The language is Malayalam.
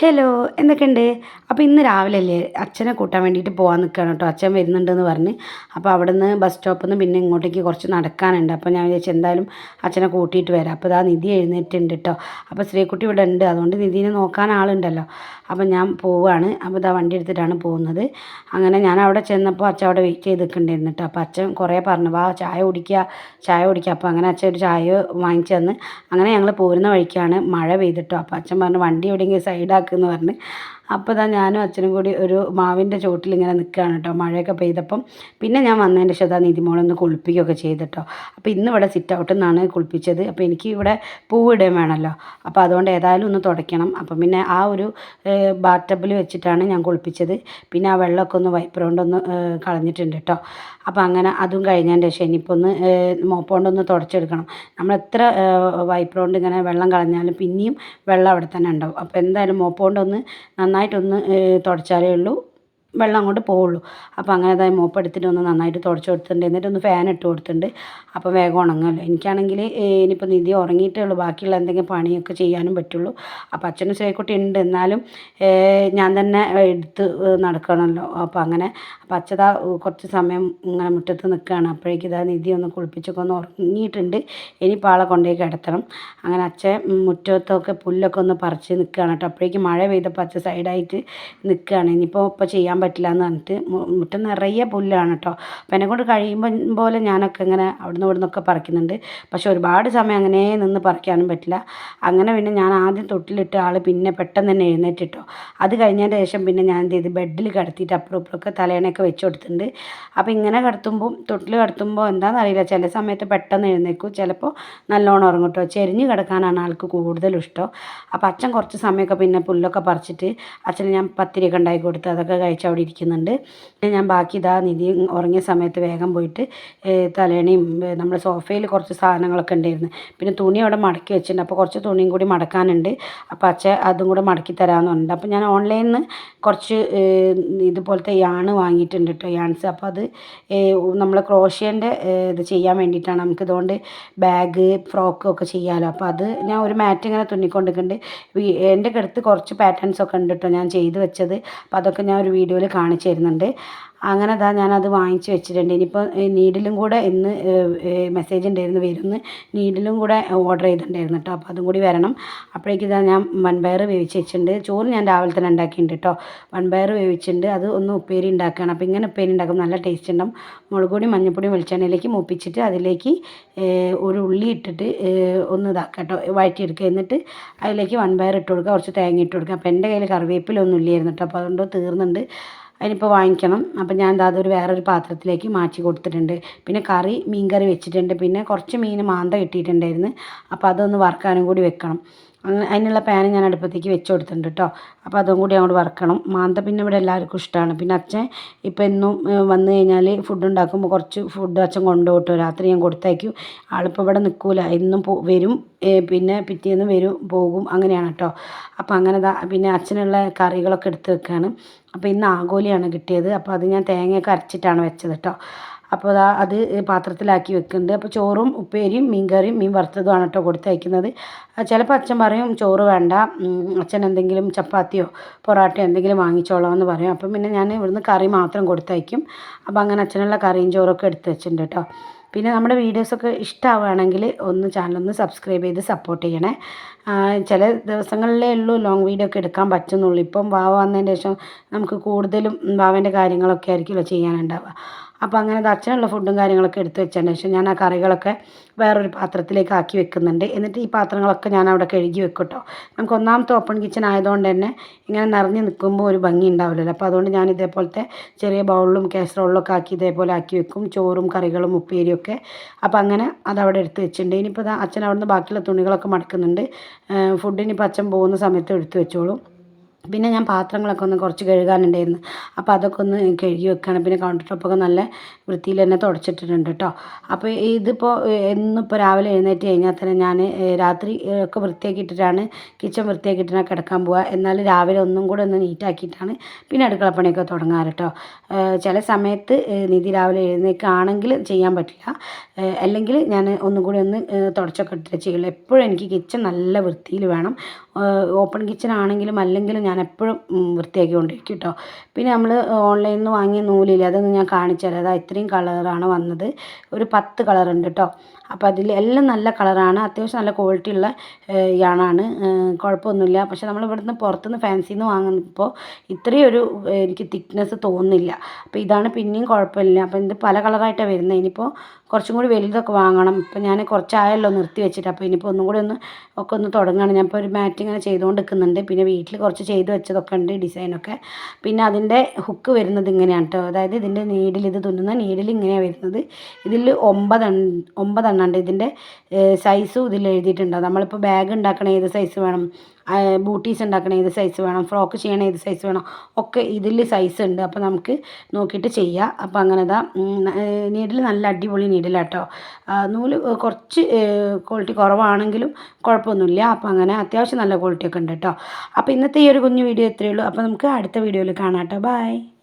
ഹലോ എന്തൊക്കെയുണ്ട്? അപ്പോൾ ഇന്ന് രാവിലെ അല്ലേ അച്ഛനെ കൂട്ടാൻ വേണ്ടിയിട്ട് പോകാൻ നിൽക്കുകയാണ് കേട്ടോ. അച്ഛൻ വരുന്നുണ്ടെന്ന് പറഞ്ഞ്. അപ്പോൾ അവിടെ നിന്ന് ബസ് സ്റ്റോപ്പിൽ നിന്ന് പിന്നെ ഇങ്ങോട്ടേക്ക് കുറച്ച് നടക്കാനുണ്ട്. അപ്പോൾ ഞാൻ വിചാരിച്ചു എന്തായാലും അച്ഛനെ കൂട്ടിയിട്ട് വരാം. അപ്പോൾ ഇതാ നിധി എഴുന്നേറ്റുണ്ട് കേട്ടോ. അപ്പോൾ ശ്രീകുട്ടി ഇവിടെ ഉണ്ട്. അതുകൊണ്ട് നിധിനെ നോക്കാൻ ആളുണ്ടല്ലോ. അപ്പോൾ ഞാൻ പോവുകയാണ് അപ്പോൾ ഇതാ വണ്ടി എടുത്തിട്ടാണ് പോകുന്നത്. അങ്ങനെ ഞാൻ അവിടെ ചെന്നപ്പോൾ അച്ഛൻ അവിടെ വെയിറ്റ് ചെയ്ത് നിൽക്കുന്നുണ്ടായിരുന്നു കേട്ടോ. അപ്പോൾ അച്ഛൻ കുറേ പറഞ്ഞു വാ ചായ കുടിക്കുക ചായ കുടിക്കുക അപ്പോൾ അങ്ങനെ അച്ഛൻ ഒരു ചായ വാങ്ങിച്ചു തന്ന്. അങ്ങനെ ഞങ്ങൾ പോരുന്ന വഴിക്കാണ് മഴ പെയ്തിട്ടോ അപ്പോൾ അച്ഛൻ പറഞ്ഞു വണ്ടി എവിടെയെങ്കിലും സൈഡാക്കുമെന്ന് പറഞ്ഞ് അപ്പോൾ ഇതാ ഞാനും അച്ഛനും കൂടി ഒരു മാവിന്റെ ചോട്ടിൽ ഇങ്ങനെ നിൽക്കുകയാണ് കേട്ടോ. മഴയൊക്കെ പെയ്തപ്പം പിന്നെ ഞാൻ വന്നതിന്റെ ശേഷം അതാ നിതിമോളൊന്ന് കുളിപ്പിക്കുകയൊക്കെ ചെയ്തിട്ടോ. അപ്പോൾ ഇന്ന് ഇവിടെ സിറ്റ് ഔട്ട് നിന്നാണ് കുളിപ്പിച്ചത്. അപ്പോൾ എനിക്ക് ഇവിടെ പൂവിടുകയും വേണമല്ലോ. അപ്പോൾ അതുകൊണ്ട് ഏതായാലും ഒന്ന് തുടയ്ക്കണം. അപ്പം പിന്നെ ആ ഒരു ബാറ്റബിൾ വെച്ചിട്ടാണ് ഞാൻ കുളിപ്പിച്ചത്. പിന്നെ ആ വെള്ളമൊക്കെ ഒന്ന് വൈപ്പർ കൊണ്ടൊന്ന് കളഞ്ഞിട്ടുണ്ട് കേട്ടോ. അപ്പോൾ അങ്ങനെ അതും കഴിഞ്ഞതിന്റെ ശേഷം ഇനിയിപ്പോൾ ഒന്ന് മോപ്പ് കൊണ്ടൊന്ന് തുടച്ചെടുക്കണം. നമ്മൾ എത്ര വൈപ്പർ കൊണ്ട് ഇങ്ങനെ വെള്ളം കളഞ്ഞാലും പിന്നെയും വെള്ളം അവിടെ തന്നെ ഉണ്ടാവും. അപ്പോൾ എന്തായാലും മോപ്പ് കൊണ്ടൊന്ന് നന്നായിട്ടൊന്ന് തുടച്ചാലേ ഉള്ളൂ. വെള്ളം അങ്ങോട്ട് പോവുള്ളൂ. അപ്പോൾ അങ്ങനെ അതായത് മോപ്പ് എടുത്തിട്ട് ഒന്ന് നന്നായിട്ട് തുടച്ച് കൊടുത്തിട്ടുണ്ട്. എന്നിട്ട് ഒന്ന് ഫാൻ ഇട്ട് കൊടുത്തിട്ടുണ്ട്. അപ്പോൾ വേഗം ഉണങ്ങുമല്ലോ എനിക്കാണെങ്കിൽ ഇനിയിപ്പോൾ നിധി ഉറങ്ങിയിട്ടേ ഉള്ളൂ. ബാക്കിയുള്ള എന്തെങ്കിലും പണിയൊക്കെ ചെയ്യാനും പറ്റുള്ളൂ. അപ്പോൾ അച്ഛനും ശ്രീക്കുട്ടി ഉണ്ട്. എന്നാലും ഞാൻ തന്നെ എടുത്ത് നടക്കണമല്ലോ അപ്പോൾ അങ്ങനെ അപ്പോൾ അച്ഛതാ കുറച്ച് സമയം ഇങ്ങനെ മുറ്റത്ത് നിൽക്കുകയാണ് അപ്പോഴേക്കും ഇതാ നിധി ഒന്ന് കുളിപ്പിച്ചൊക്കെ ഒന്ന് ഉറങ്ങിയിട്ടുണ്ട്. ഇനിയിപ്പോൾ ആളെ കൊണ്ടുപോയി കിടത്തണം. അങ്ങനെ അച്ഛൻ മുറ്റത്തൊക്കെ പുല്ലൊക്കെ ഒന്ന് പറിച്ച് നിൽക്കുകയാണ് കേട്ടോ. അപ്പോഴേക്കും മഴ പെയ്തപ്പോൾ അച്ഛൻ സൈഡായിട്ട് നിൽക്കുകയാണ് ഇനിയിപ്പോൾ ഇപ്പോൾ ചെയ്യാൻ പറ്റില്ല എന്ന് പറഞ്ഞിട്ട് മുറ്റം നിറയെ പുല്ലാണ് കേട്ടോ അപ്പം എന്നെ കൊണ്ട് കഴിയുമ്പം പോലെ ഞാനൊക്കെ ഇങ്ങനെ അവിടുന്ന് ഇവിടെ നിന്നൊക്കെ പറിക്കുന്നുണ്ട്. പക്ഷേ ഒരുപാട് സമയം അങ്ങനെ നിന്ന് പറിക്കാനും പറ്റില്ല. അങ്ങനെ പിന്നെ ഞാൻ ആദ്യം തൊട്ടിലിട്ട ആൾ പിന്നെ പെട്ടെന്ന് തന്നെ എഴുന്നേറ്റിട്ടോ അത് കഴിഞ്ഞതിന് ശേഷം പിന്നെ ഞാൻ എന്ത് ചെയ്ത് ബെഡിൽ കിടത്തിയിട്ട് അപ്പുറം ഇപ്പുറമൊക്കെ തലേണയൊക്കെ വെച്ച് കൊടുത്തിട്ടുണ്ട്. അപ്പോൾ ഇങ്ങനെ കിടത്തുമ്പോൾ തൊട്ടിൽ കിടത്തുമ്പോൾ എന്താണെന്ന് അറിയില്ല. ചില സമയത്ത് പെട്ടെന്ന് എഴുന്നേക്കും ചിലപ്പോൾ നല്ലോണം ഉറങ്ങും കേട്ടോ ചെരിഞ്ഞ് കിടക്കാനാണ് ആൾക്ക് കൂടുതലും ഇഷ്ടം. അപ്പോൾ അച്ഛൻ കുറച്ച് സമയമൊക്കെ പിന്നെ പുല്ലൊക്കെ പറിച്ചിട്ട് അച്ഛന് ഞാൻ പത്തിരിയൊക്കെ ഉണ്ടാക്കി കൊടുത്ത് അതൊക്കെ കഴിച്ച് അവിടെ ഇരിക്കുന്നുണ്ട്. ഞാൻ ബാക്കി ഇതാ നിധി ഉറങ്ങിയ സമയത്ത് വേഗം പോയിട്ട് തലേണിയും നമ്മുടെ സോഫയിൽ കുറച്ച് സാധനങ്ങളൊക്കെ ഉണ്ടായിരുന്നു. പിന്നെ തുണി അവിടെ മടക്കി വെച്ചിട്ടുണ്ട്. അപ്പോൾ കുറച്ച് തുണിയും കൂടി മടക്കാനുണ്ട്. അപ്പോൾ അച്ഛ അതും കൂടെ മടക്കി തരാമെന്ന് അപ്പോൾ ഞാൻ ഓൺലൈനിൽ നിന്ന് കുറച്ച് ഇതുപോലത്തെ യാണ് വാങ്ങിയിട്ടുണ്ട് കേട്ടോ യാൺസ്. അപ്പോൾ അത് നമ്മൾ ക്രോഷ്യേന്റെ ഇത് ചെയ്യാൻ വേണ്ടിയിട്ടാണ്. നമുക്ക് ഇതുകൊണ്ട് ബാഗ് ഫ്രോക്ക് ഒക്കെ ചെയ്യാമല്ലോ അപ്പോൾ അത് ഞാൻ ഒരു മാറ്റ് ഇങ്ങനെ തുന്നിക്കൊണ്ടിരിക്കുന്നുണ്ട്. എന്റെ അടുത്ത് കുറച്ച് പാറ്റേൺസ് ഒക്കെ ഉണ്ട് കേട്ടോ ഞാൻ ചെയ്ത് വെച്ചത്. അപ്പോൾ അതൊക്കെ ഞാൻ ഒരു വീഡിയോയിൽ കാണിച്ചു തരുന്നുണ്ട്. അങ്ങനെ അതാ ഞാനത് വാങ്ങിച്ച് വെച്ചിട്ടുണ്ട്. ഇനിയിപ്പോൾ നീഡിലും കൂടെ ഇന്ന് മെസ്സേജ് ഉണ്ടായിരുന്നു വരുമെന്ന് നീഡിലും കൂടെ ഓർഡർ ചെയ്തിട്ടുണ്ടായിരുന്നു കേട്ടോ അപ്പോൾ അതും കൂടി വരണം. അപ്പോഴേക്കും ഇതാ ഞാൻ വൻപയർ വേവിച്ച് വെച്ചിട്ടുണ്ട്. ചോറ് ഞാൻ രാവിലെ തന്നെ ഉണ്ടാക്കിയിട്ടുണ്ട് കേട്ടോ വൻപയർ വേവിച്ചിട്ടുണ്ട്. അത് ഒന്ന് ഉപ്പേരി ഉണ്ടാക്കുകയാണ് അപ്പോൾ ഇങ്ങനെ ഉപ്പേരി ഉണ്ടാക്കും നല്ല ടേസ്റ്റ് ഉണ്ടാവും. മുളക് പൊടി മഞ്ഞൾപ്പൊടി വെളിച്ചെണ്ണയിലേക്ക് മൂപ്പിച്ചിട്ട് അതിലേക്ക് ഒരു ഉള്ളി ഇട്ടിട്ട് ഒന്ന് ഇതാക്കുക കേട്ടോ വഴറ്റിയെടുക്കുക. എന്നിട്ട് അതിലേക്ക് വൻപയർ ഇട്ട് കൊടുക്കുക. കുറച്ച് തേങ്ങ ഇട്ട് കൊടുക്കുക. അപ്പോൾ എന്റെ കയ്യിൽ കറിവേപ്പിലൊന്നും ഇല്ലായിരുന്നു കേട്ടോ അപ്പോൾ അതുകൊണ്ട് തീർന്നുണ്ട് അതിനിപ്പോൾ വാങ്ങിക്കണം. അപ്പോൾ ഞാൻ എന്താ അതൊരു വേറൊരു പാത്രത്തിലേക്ക് മാറ്റി കൊടുത്തിട്ടുണ്ട്. പിന്നെ കറി മീൻ കറി വെച്ചിട്ടുണ്ട്. പിന്നെ കുറച്ച് മീൻ മാന്ത കിട്ടിയിട്ടുണ്ടായിരുന്നു. അപ്പോൾ അതൊന്ന് വറുക്കാനും കൂടി വെക്കണം. അതിനുള്ള പാൻ ഞാൻ അടുപ്പത്തേക്ക് വെച്ച് കൊടുത്തിട്ടുണ്ട് കേട്ടോ അപ്പോൾ അതും കൂടി അങ്ങോട്ട് വറക്കണം. മാന്ത പിന്നെ ഇവിടെ എല്ലാവർക്കും ഇഷ്ടമാണ് പിന്നെ അച്ഛൻ ഇപ്പം എന്നും വന്നു കഴിഞ്ഞാൽ ഫുഡ് ഉണ്ടാക്കുമ്പോൾ കുറച്ച് ഫുഡ് അച്ഛൻ കൊണ്ടുപോട്ടോ രാത്രി ഞാൻ കൊടുത്തയക്കും. ആളിപ്പോൾ ഇവിടെ നിൽക്കില്ല എന്നും വരും പിന്നെ പിറ്റേന്ന് വരും പോകും അങ്ങനെയാണ് കേട്ടോ അപ്പോൾ അങ്ങനെ പിന്നെ അച്ഛനുള്ള കറികളൊക്കെ എടുത്ത് വെക്കുകയാണ് അപ്പോൾ ഇന്ന് ആഗോലിയാണ് കിട്ടിയത്. അപ്പോൾ അത് ഞാൻ തേങ്ങയൊക്കെ അരച്ചിട്ടാണ് വെച്ചത് കേട്ടോ അപ്പോൾ അതാ അത് പാത്രത്തിലാക്കി വെക്കുന്നുണ്ട്. അപ്പോൾ ചോറും ഉപ്പേരിയും മീൻകറിയും മീൻ വറുത്തതുമാണ് കേട്ടോ കൊടുത്തയക്കുന്നത് ചിലപ്പോൾ അച്ഛൻ പറയും ചോറ് വേണ്ട. അച്ഛൻ എന്തെങ്കിലും ചപ്പാത്തിയോ പൊറോട്ടയോ എന്തെങ്കിലും വാങ്ങിച്ചോളാം എന്ന് പറയും. അപ്പം പിന്നെ ഞാൻ ഇവിടുന്ന് കറി മാത്രം കൊടുത്തയക്കും അപ്പോൾ അങ്ങനെ അച്ഛനുള്ള കറിയും ചോറൊക്കെ എടുത്ത് വെച്ചിട്ടുണ്ട് കേട്ടോ. പിന്നെ നമ്മുടെ വീഡിയോസൊക്കെ ഇഷ്ടമാവുകയാണെങ്കിൽ ഒന്ന് ചാനലൊന്ന് സബ്സ്ക്രൈബ് ചെയ്ത് സപ്പോർട്ട് ചെയ്യണേ. ചില ദിവസങ്ങളിലേ ഉള്ളൂ ലോങ് വീഡിയോ ഒക്കെ എടുക്കാൻ പറ്റുന്നുള്ളൂ. ഇപ്പം വാവ വന്നതിന് ശേഷം നമുക്ക് കൂടുതലും വാവേന്റെ കാര്യങ്ങളൊക്കെ ആയിരിക്കുമല്ലോ ചെയ്യാനുണ്ടാവുക. അപ്പോൾ അങ്ങനെ അച്ഛനുള്ള ഫുഡും കാര്യങ്ങളൊക്കെ എടുത്ത് വെച്ചതിന് ശേഷം ഞാൻ ആ കറികളൊക്കെ വേറൊരു പാത്രത്തിലേക്ക് ആക്കി വെക്കുന്നുണ്ട്. എന്നിട്ട് ഈ പാത്രങ്ങളൊക്കെ ഞാൻ അവിടെ കഴുകി വെക്കട്ടോ. കേട്ടോ നമുക്ക് ഒന്നാമത്തെ ഓപ്പൺ കിച്ചൺ ആയതുകൊണ്ട് തന്നെ ഇങ്ങനെ നിറഞ്ഞ് നിൽക്കുമ്പോൾ ഒരു ഭംഗി ഉണ്ടാവില്ലല്ലോ. അപ്പോൾ അതുകൊണ്ട് ഞാൻ ഇതേപോലത്തെ ചെറിയ ബൗളിലും കാസറോളിലും ഒക്കെ ആക്കി ഇതേപോലെ ആക്കി വെക്കും. ചോറും കറികളും ഉപ്പേരിയൊക്കെ അപ്പോൾ അങ്ങനെ അതവിടെ എടുത്ത് വെച്ചിട്ടുണ്ട്. ഇനിയിപ്പോൾ അച്ഛൻ അവിടുന്ന് ബാക്കിയുള്ള തുണികളൊക്കെ മടക്കുന്നുണ്ട്. ഫുഡിനിപ്പോൾ അച്ഛൻ പോകുന്ന സമയത്ത് എടുത്ത് വെച്ചോളും. പിന്നെ ഞാൻ പാത്രങ്ങളൊക്കെ ഒന്ന് കുറച്ച് കഴുകാനുണ്ടായിരുന്നു. അപ്പോൾ അതൊക്കെ ഒന്ന് കഴുകി വെക്കുകയാണ് പിന്നെ കൗണ്ടർ ടോപ്പൊക്കെ നല്ല വൃത്തിയിൽ തന്നെ തുടച്ചിട്ടിട്ടുണ്ട് കേട്ടോ അപ്പോൾ ഇതിപ്പോൾ എന്നിപ്പോൾ രാവിലെ എഴുന്നേറ്റ് കഴിഞ്ഞാൽ തന്നെ ഞാൻ രാത്രി ഒക്കെ വൃത്തിയാക്കിയിട്ടിട്ടാണ് കിച്ചൺ വൃത്തിയാക്കിയിട്ടാണ് കിടക്കാൻ പോവുക എന്നാൽ രാവിലെ ഒന്നും കൂടെ ഒന്ന് നീറ്റാക്കിയിട്ടാണ് പിന്നെ അടുക്കളപ്പണിയൊക്കെ തുടങ്ങാറ് കേട്ടോ ചില സമയത്ത് നിധി രാവിലെ എഴുന്നേക്കാണെങ്കിൽ ചെയ്യാൻ പറ്റില്ല. അല്ലെങ്കിൽ ഞാൻ ഒന്നും കൂടി ഒന്ന് തുടച്ചൊക്കെ ഇട്ടിട്ട് ചെയ്യുള്ളൂ എപ്പോഴും എനിക്ക് കിച്ചൺ നല്ല വൃത്തിയിൽ വേണം. ഓപ്പൺ കിച്ചൺ ആണെങ്കിലും അല്ലെങ്കിലും ഞാൻ എപ്പോഴും വൃത്തിയാക്കിക്കൊണ്ടിരിക്കും കേട്ടോ പിന്നെ നമ്മൾ ഓൺലൈനിൽ നിന്ന് വാങ്ങിയ നൂലില്ലേ അതൊന്നും ഞാൻ കാണിച്ചു തരാം. അതാ ഇത്രയും കളറാണ് വന്നത്. ഒരു പത്ത് കളറുണ്ട് കേട്ടോ അപ്പോൾ അതിൽ എല്ലാം നല്ല കളറാണ്. അത്യാവശ്യം നല്ല ക്വാളിറ്റി ഉള്ള യാണാണ് കുഴപ്പമൊന്നുമില്ല പക്ഷേ നമ്മൾ ഇവിടുന്ന് പുറത്തുനിന്ന് ഫാൻസിയിൽ നിന്ന് വാങ്ങുമ്പോൾ ഇത്രയും ഒരു എനിക്ക് തിക്നെസ് തോന്നുന്നില്ല. അപ്പോൾ ഇതാണ് പിന്നെയും കുഴപ്പമില്ല. അപ്പോൾ ഇത് പല കളറായിട്ടാണ് വരുന്നത്. ഇനിയിപ്പോൾ കുറച്ചും കൂടി വലുതൊക്കെ വാങ്ങണം. ഇപ്പം ഞാൻ കുറച്ചായല്ലോ നിർത്തി വെച്ചിട്ട്. അപ്പോൾ ഇനിയിപ്പോൾ ഒന്നും കൂടി ഒന്ന് ഒക്കെ ഒന്ന് തുടങ്ങുകയാണ് ഞാൻ ഇപ്പോൾ ഒരു മാറ്റ് ഇങ്ങനെ ചെയ്തുകൊണ്ട് നിൽക്കുന്നുണ്ട് പിന്നെ വീട്ടിൽ കുറച്ച് ചെയ്ത് വെച്ചതൊക്കെ ഉണ്ട് ഡിസൈനൊക്കെ. പിന്നെ അതിന്റെ ഹുക്ക് വരുന്നത് ഇങ്ങനെയാണ് കേട്ടോ അതായത് ഇതിന്റെ നീഡിൽ ഇത് തുന്നുന്ന നീഡിൽ ഇങ്ങനെയാണ് വരുന്നത്. ഇതിൽ ഒമ്പത് ഒമ്പതെണ്ണം ഉണ്ട് ഇതിന്റെ സൈസും ഇതിൽ എഴുതിയിട്ടുണ്ട്. നമ്മളിപ്പോൾ ബാഗ് ഉണ്ടാക്കണ ഏത് സൈസ് വേണം? ബൂട്ടീസ് ഉണ്ടാക്കണ ഏത് സൈസ് വേണം ഫ്രോക്ക് ചെയ്യണ ഏത് സൈസ് വേണം ഒക്കെ ഇതിൽ സൈസ് ഉണ്ട്. അപ്പോൾ നമുക്ക് നോക്കിയിട്ട് ചെയ്യാം. അപ്പോൾ അങ്ങനെ ഇതാ നീഡിൽ നല്ല അടിപൊളി നീഡിലാട്ടോ നൂൽ കുറച്ച് ക്വാളിറ്റി കുറവാണെങ്കിലും കുഴപ്പമൊന്നുമില്ല. അപ്പോൾ അങ്ങനെ അത്യാവശ്യം നല്ല ക്വാളിറ്റി ഒക്കെ ഉണ്ട് കേട്ടോ അപ്പോൾ ഇന്നത്തെ ഈ ഒരു കുഞ്ഞു വീഡിയോ ഇത്രയേ ഉള്ളൂ. അപ്പോൾ നമുക്ക് അടുത്ത വീഡിയോയിൽ കാണാം കേട്ടോ ബൈ